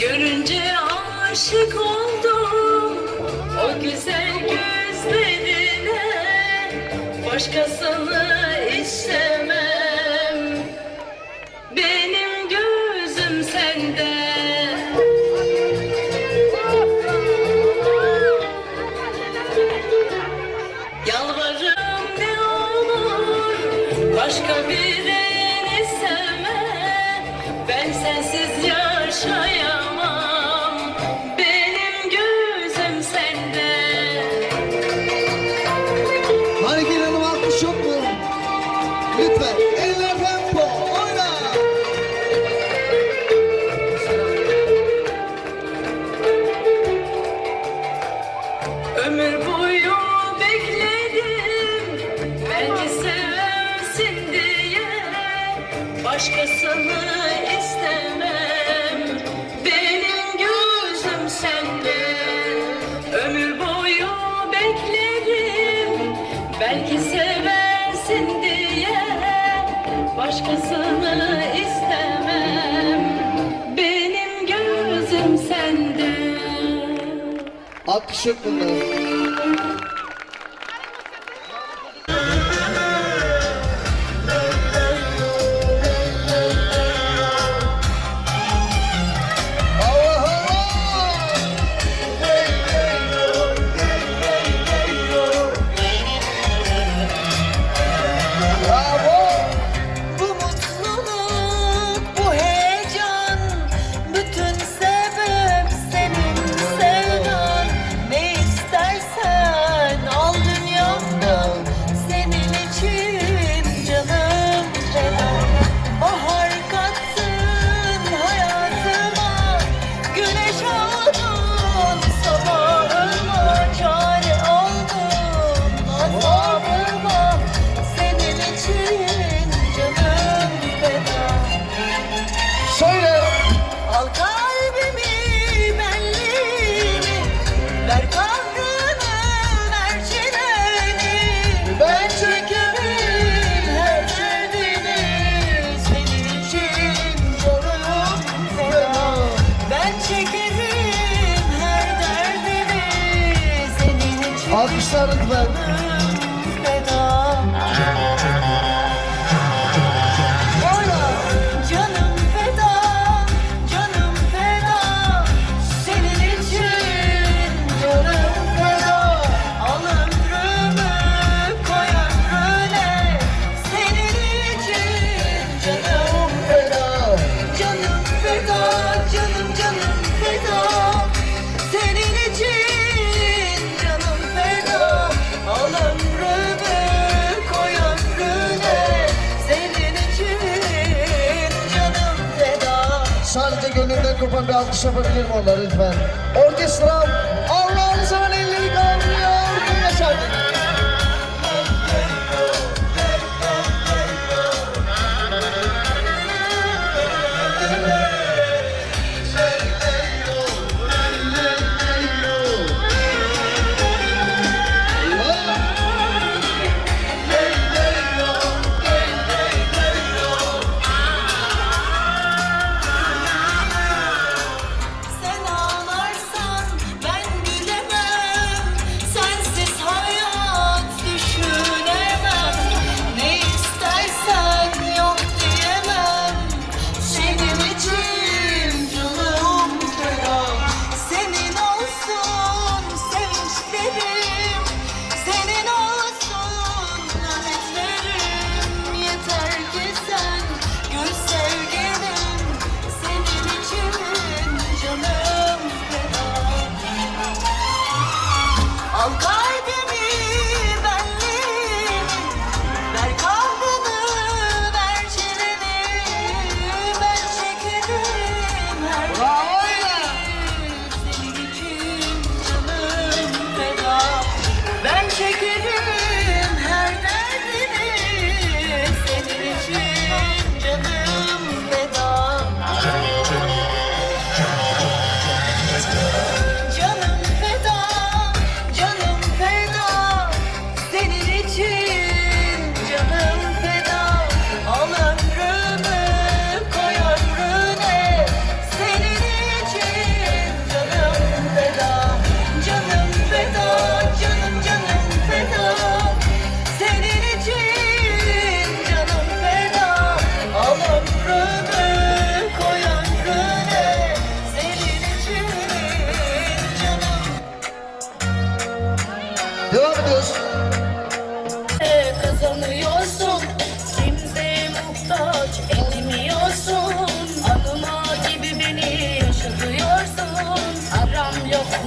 Görünce aşık oldum o güzel gözlerine. Başkasını Belki seversin diye başkasını istemem. Benim gözüm sende. Alkış yok bunlara. kopan bir alkış yapabilir mi onlara lütfen? Orkestra Allah'ın zaman elleri.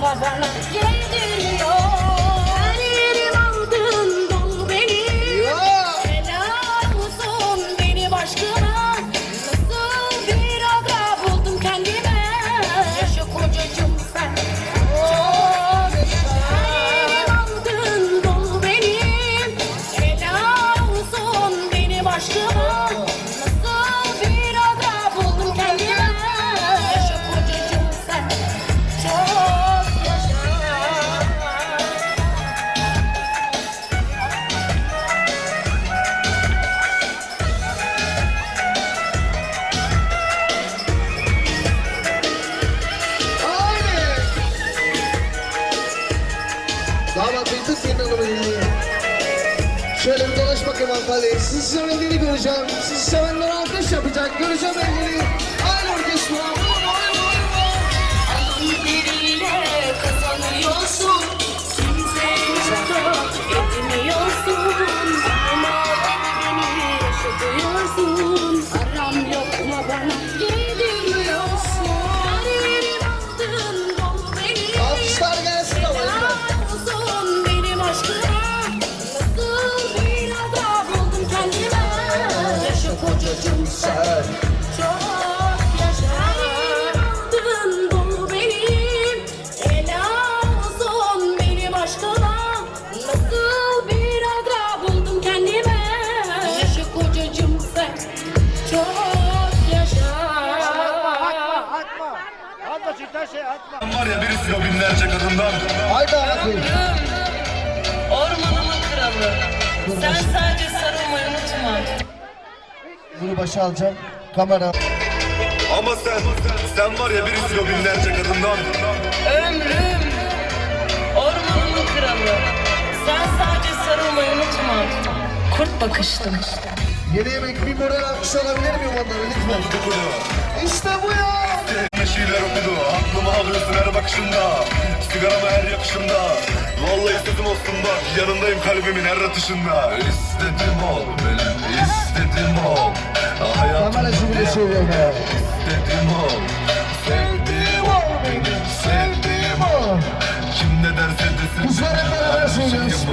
Havana. Yeah. Hanımefendi. Sizi sevenleri göreceğim. Sizi sevenler alkış yapacak. Göreceğim elleri. Aynı orkestra. Var ya birisi o binlerce kadından Haydi Bey. Ormanımın kralı. Sen sadece sarılmayı unutma. Bunu başa alacağım. Kamera. Ama sen, sen var ya birisi o binlerce kadından Ömrüm. Ormanımın kralı. Sen sadece sarılmayı unutma. Kurt bakıştım. Yeni yemek bir moral alkış alabilir miyim onları lütfen? okudu İşte bu ya. Şiirler okudu. Aklımı alıyorsun her bakışında Sigarama her yakışında Vallahi sözüm olsun bak Yanındayım kalbimin her atışında. İstedim ol benim istedim ol. Hayatımda söylüyor ya. istedim ol. Sevdiğim ol benim. sevdiğim ol. Kim ne derse desin. Kızlar hep beraber söylüyoruz.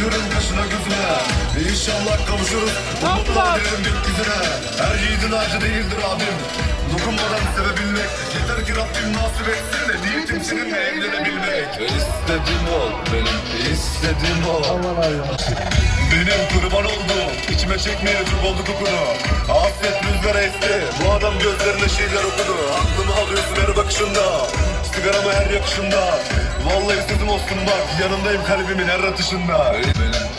Ölürüm kaşına gözüne. İnşallah kavuşuruz. Umutlar dilerim gökyüzüne. Her yiğidin acı değildir abim. Dokunmadan sevebilmek. Yeter ki Rabbim nasip etsin de Niyetim seninle evlenebilmek. İstedim ol benim istedim ol. Aman Allah. Benim kurban oldu İçime çekmeye çok oldu kokunu Hasret rüzgara esti Bu adam gözlerine şiirler okudu. Aklımı alıyorsun her bakışında Sigarama her yakışında Vallahi sözüm olsun bak Yanındayım kalbimin her atışında. Benim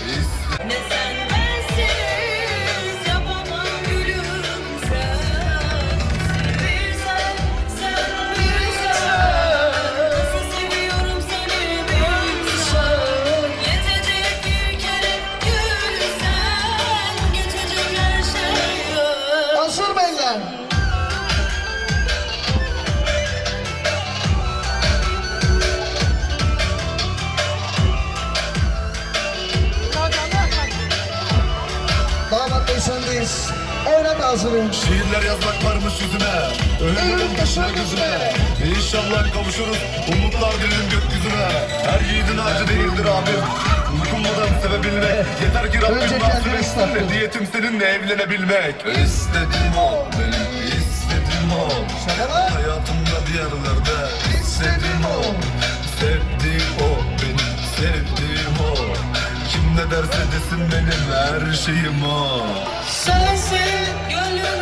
ağzını. Şiirler yazmak varmış yüzüne Ölürüm kaşına gözüne İnşallah kavuşuruz Umutlar dilerim gökyüzüne. Her yiğidin acı değildir abim Dokunmadan sevebilmek. Yeter ki Rabbim nasip etsin Niyetim seninle evlenebilmek. İstedim ol benim istedim ol Şaka lan. Hayatımda bir yerlerde İstedim ol Sevdiğim o benim sevdiğim o ne derse desin benim her şeyim o. Sensin gönlümün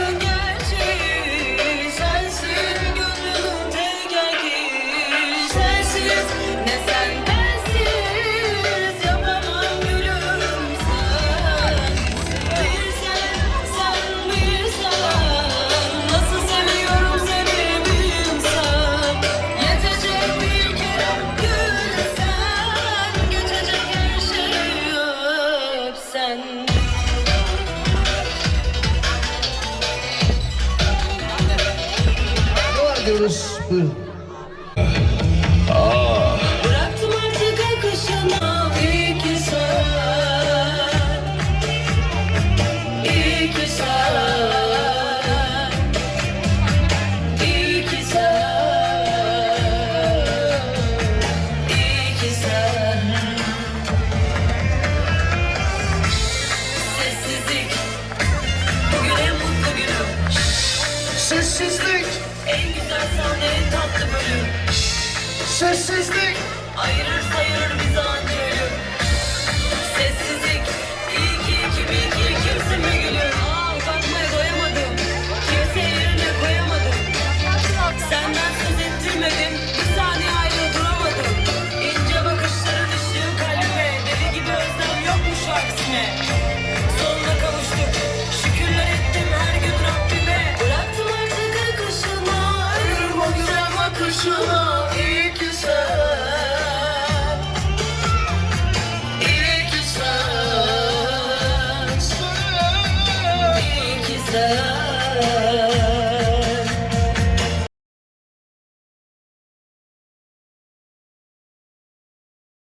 嗯。